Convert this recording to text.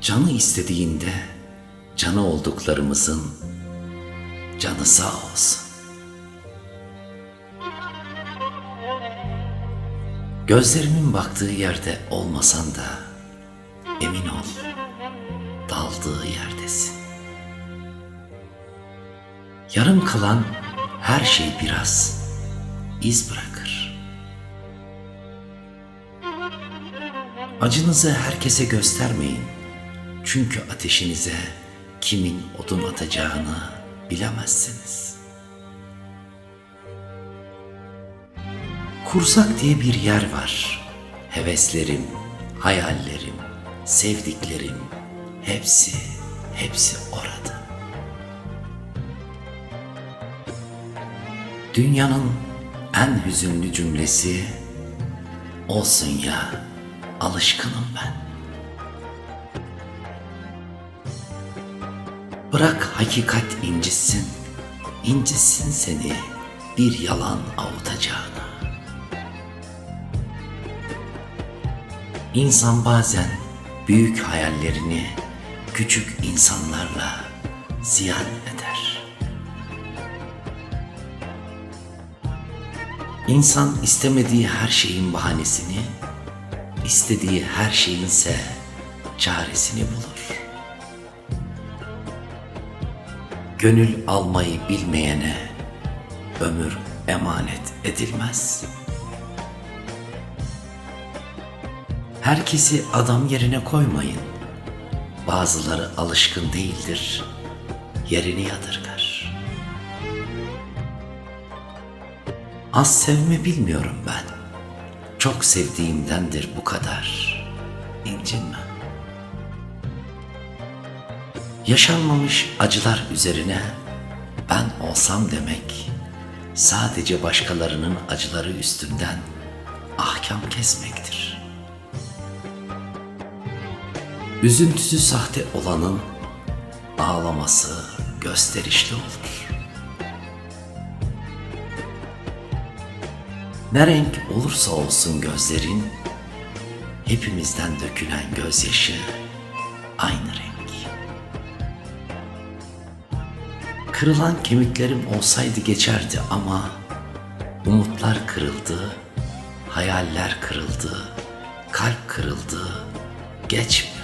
Canı istediğinde canı olduklarımızın canı sağ olsun. Gözlerimin baktığı yerde olmasan da emin ol daldığı yerdesin. Yarım kalan her şey biraz iz bırakır. Acınızı herkese göstermeyin. Çünkü ateşinize kimin odun atacağını bilemezsiniz. Kursak diye bir yer var. Heveslerim, hayallerim, sevdiklerim hepsi, hepsi orada. Dünyanın en hüzünlü cümlesi olsun ya alışkınım ben. Bırak hakikat incitsin, incitsin seni bir yalan avutacağına. İnsan bazen büyük hayallerini küçük insanlarla ziyan eder. İnsan istemediği her şeyin bahanesini, istediği her şeyinse çaresini bulur. Gönül almayı bilmeyene ömür emanet edilmez. Herkesi adam yerine koymayın. Bazıları alışkın değildir, yerini yadırgar. Az sevme bilmiyorum ben. Çok sevdiğimdendir bu kadar. İncinme. Yaşanmamış acılar üzerine ben olsam demek sadece başkalarının acıları üstünden ahkam kesmektir. Üzüntüsü sahte olanın ağlaması gösterişli olur. Ne renk olursa olsun gözlerin, hepimizden dökülen gözyaşı aynı renk. Kırılan kemiklerim olsaydı geçerdi ama umutlar kırıldı, hayaller kırıldı, kalp kırıldı, geçmiyor.